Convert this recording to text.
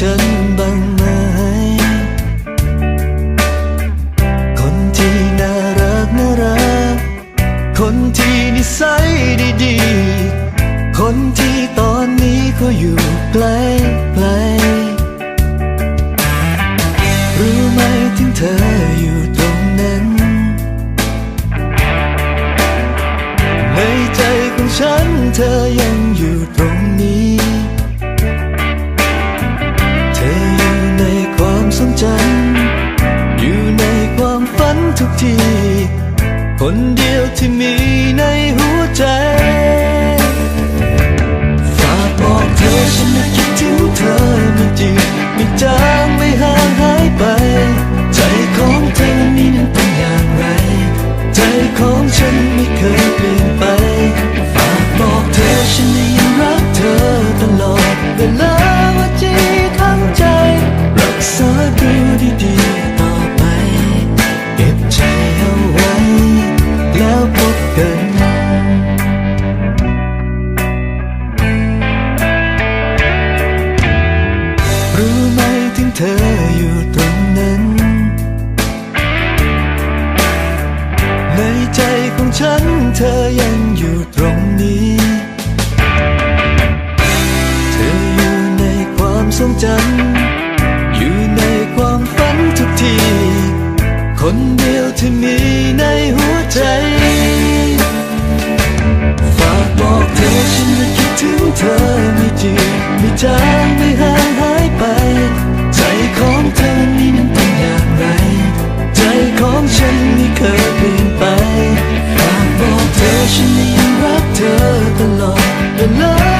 ฉันบ้างไหม คนที่น่ารักน่ารัก คนที่นิสัยดีดีคนที่ตอนนี้ก็อยู่ไกลไกลรู้ไหมถึงเธออยู่ตรงนั้น ในใจของฉันเธอยังอยู่ตรง สนใจ อยู่ในความฝันทุกที คนเดียวที่มี เธออยู่ตรงนั้น ในใจของฉันเธอยังอยู่ตรงนี้ เธออยู่ในความทรงจำอยู่ในความฝันทุกที คนเดียวที่มีในหัวใจ ฝากบอกเธอฉันน่ะคิดถึงเธอไม่จริงไม่จางไม่ ตลอ